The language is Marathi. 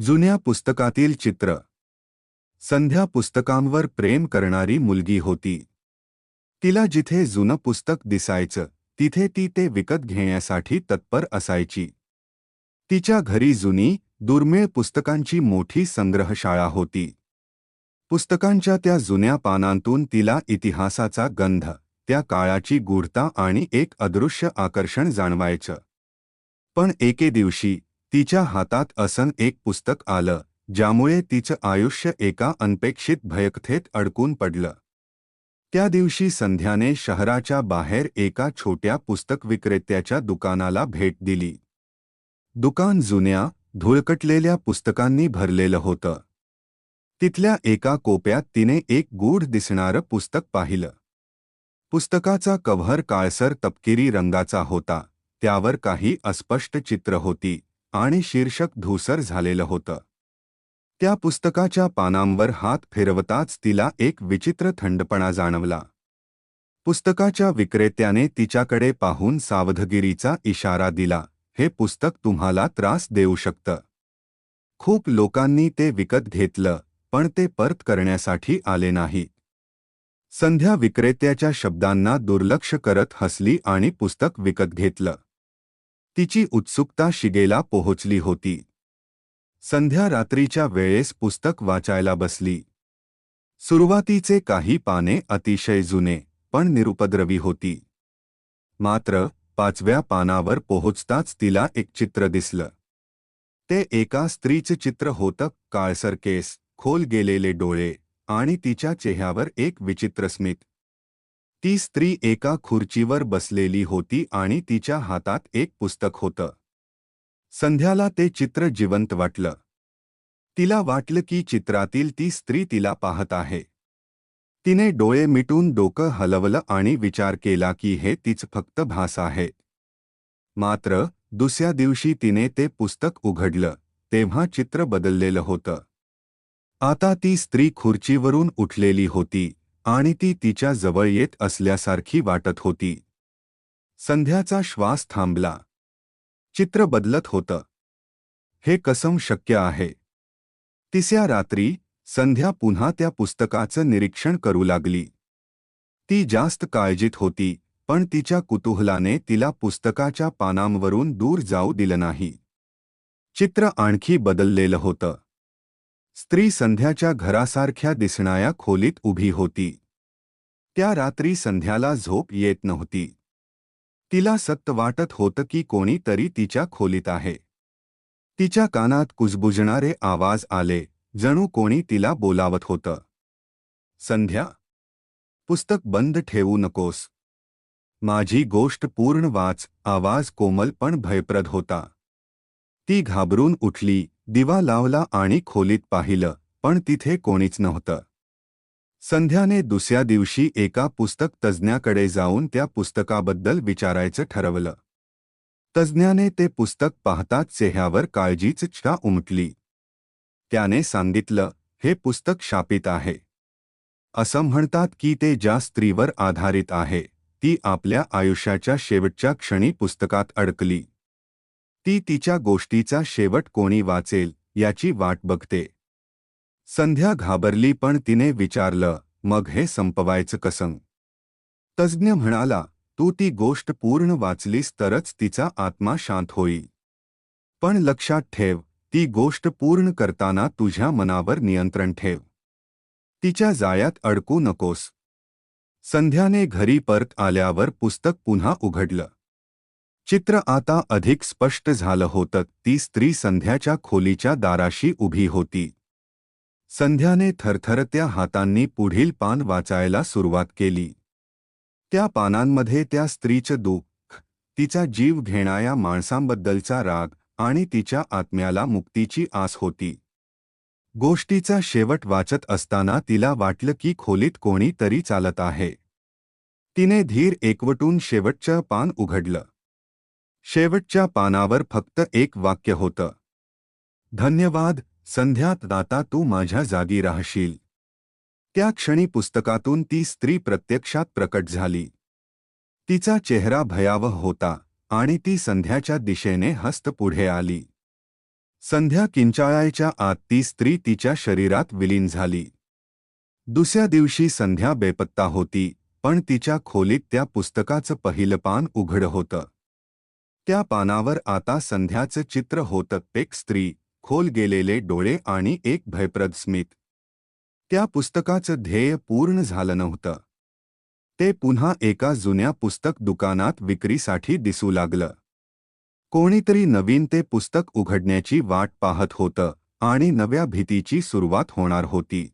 जुन्या पुस्तकातील चित्र. संध्या पुस्तकांवर प्रेम करणारी मुलगी होती. तिला जिथे जुनं पुस्तक दिसायचं तिथे ती ते विकत घेण्यासाठी तत्पर असायची. तिच्या घरी जुनी दुर्मिळ पुस्तकांची मोठी संग्रहशाळा होती. पुस्तकांच्या त्या जुन्या पानांतून तिला इतिहासाचा गंध त्या काळाची गूढता आणि एक अदृश्य आकर्षण जाणवायचं. पण एके दिवशी तिच्या हातात असन एक पुस्तक आलं ज्यामुळे तिचं आयुष्य एका अनपेक्षित भयकथेत अडकून पडलं. त्या दिवशी संध्याने शहराच्या बाहेर एका छोट्या पुस्तक विक्रेत्याच्या दुकानाला भेट दिली. दुकान जुन्या धुळकटलेल्या पुस्तकांनी भरलेलं होतं. तिथल्या एका कोप्यात तिने एक गूढ दिसणारं पुस्तक पाहिलं. पुस्तकाचा कव्हर काळसर तपकिरी रंगाचा होता त्यावर काही अस्पष्ट चित्र होती. आणि शीर्षक धूसर झालेलं होतं. त्या पुस्तकाच्या पानांवर हात फिरवताच तिला एक विचित्र थंडपणा जाणवला. पुस्तकाच्या विक्रेत्याने तिच्याकडे पाहून सावधगिरीचा इशारा दिला हे पुस्तक तुम्हाला त्रास देऊ शकतं. खूप लोकांनी ते विकत घेतलं पण ते परत करण्यासाठी आले नाही. संध्या विक्रेत्याच्या शब्दांना दुर्लक्ष करत हसली आणि पुस्तक विकत घेतलं. तिची उत्सुकता शिगेला पोहोचली होती. संध्या रात्रीच्या वेळेस पुस्तक वाचायला बसली. सुरुवातीचे काही पाने अतिशय जुने पण निरुपद्रवी होती. मात्र पाचव्या पानावर पोहोचताच तिला एक चित्र दिसलं. ते एका स्त्रीचे चित्र होतं काळसर केस खोल गेलेले डोळे आणि तिच्या चेहऱ्यावर एक विचित्र स्मित. ती स्त्री एका खुर्चीवर बसलेली होती आणि तिच्या हातात एक पुस्तक होतं. संध्याला ते चित्र जिवंत वाटलं. तिला वाटलं की चित्रातील ती स्त्री तिला पाहत आहे. तिने डोळे मिटून डोकं हलवलं आणि विचार केला की हे तीच फक्त भास आहे. मात्र दुसऱ्या दिवशी तिने ते पुस्तक उघडलं तेव्हा चित्र बदललेलं होतं. आता ती स्त्री खुर्चीवरून उठलेली होती. आणि ती तिच्या जवळ येत असल्यासारखी वाटत होती. संध्याचा श्वास थांबला. चित्र बदलत होतं. हे कसम शक्य आहे. तिसऱ्या रात्री संध्या पुन्हा त्या पुस्तकाचं निरीक्षण करू लागली. ती जास्त काळजीत होती पण तिच्या कुतूहलाने तिला पुस्तकाच्या पानांवरून दूर जाऊ दिलं नाही. चित्र आणखी बदललेलं होतं. स्त्री संध्याच्या घरासारख्या दिसणाऱ्या खोलीत उभी होती. त्या रात्री संध्याला झोप येत नव्हती. तिला सत्त वाटत होतं की कोणीतरी तिच्या खोलीत आहे. तिच्या कानात कुजबुजणारे आवाज आले जणू कोणी तिला बोलावत होतं. संध्या पुस्तक बंद ठेवू नकोस. माझी गोष्ट पूर्ण वाच आवाज कोमल पण भयप्रद होता. ती घाबरून उठली दिवा लावला आणि खोलीत पाहिलं पण तिथे कोणीच नव्हतं. संध्याने दुसऱ्या दिवशी एका पुस्तक तज्ज्ञाकडे जाऊन त्या पुस्तकाबद्दल विचारायचं ठरवलं. तज्ज्ञाने ते पुस्तक पाहताच चेह्यावर काळजीच छा उमटली. त्याने सांगितलं हे पुस्तक शापित आहे. असं म्हणतात की ते ज्या स्त्रीवर आधारित आहे ती आपल्या आयुष्याच्या शेवटच्या क्षणी पुस्तकात अडकली. ती तिच्या गोष्टीचा शेवट कोणी वाचेल याची वाट बघते. संध्या घाबरली पण तिने विचारलं मग हे संपवायचं कसं? तज्ज्ञ म्हणाला तू ती गोष्ट पूर्ण वाचलीस तरच तिचा आत्मा शांत होईल. पण लक्षात ठेव ती गोष्ट पूर्ण करताना तुझ्या मनावर नियंत्रण ठेव. तिच्या जाळ्यात अडकू नकोस. संध्याने घरी परत आल्यावर पुस्तक पुन्हा उघडलं. चित्र आता अधिक स्पष्ट झालं होतं. ती स्त्री संध्याच्या खोलीच्या दाराशी उभी होती. संध्याने थरथरत्या हातांनी पुढील पान वाचायला सुरुवात केली. त्या पानांमध्ये त्या स्त्रीचं दुःख तिचा जीव घेणाऱ्या माणसांबद्दलचा राग आणि तिच्या आत्म्याला मुक्तीची आस होती. गोष्टीचा शेवट वाचत असताना तिला वाटलं की खोलीत कोणी तरी चालत आहे. तिने धीर एकवटून शेवटचं पान उघडलं. शेवटच्या पानावर फक्त एक वाक्य होतं. धन्यवाद संध्यात दाता तू माझ्या जागी राहशील. त्या क्षणी पुस्तकातून ती स्त्री प्रत्यक्षात प्रकट झाली. तिचा चेहरा भयावह होता आणि ती संध्याच्या दिशेने हस्त पुढे आली. संध्या किंचाळायच्या आत ती स्त्री तिच्या शरीरात विलीन झाली. दुसऱ्या दिवशी संध्या बेपत्ता होती पण तिच्या खोलीत त्या पुस्तकाचं पहिलं पान उघड होतं. त्या पानावर आता संध्याचं चित्र होतं. एक स्त्री खोल गेलेले डोळे आणि एक भयप्रद स्मित. त्या पुस्तकाचं ध्येय पूर्ण झालं नव्हतं. ते पुन्हा एका जुन्या पुस्तक दुकानात विक्रीसाठी दिसू लागलं. कोणीतरी नवीन ते पुस्तक उघडण्याची वाट पाहत होतं आणि नव्या भीतीची सुरुवात होणार होती.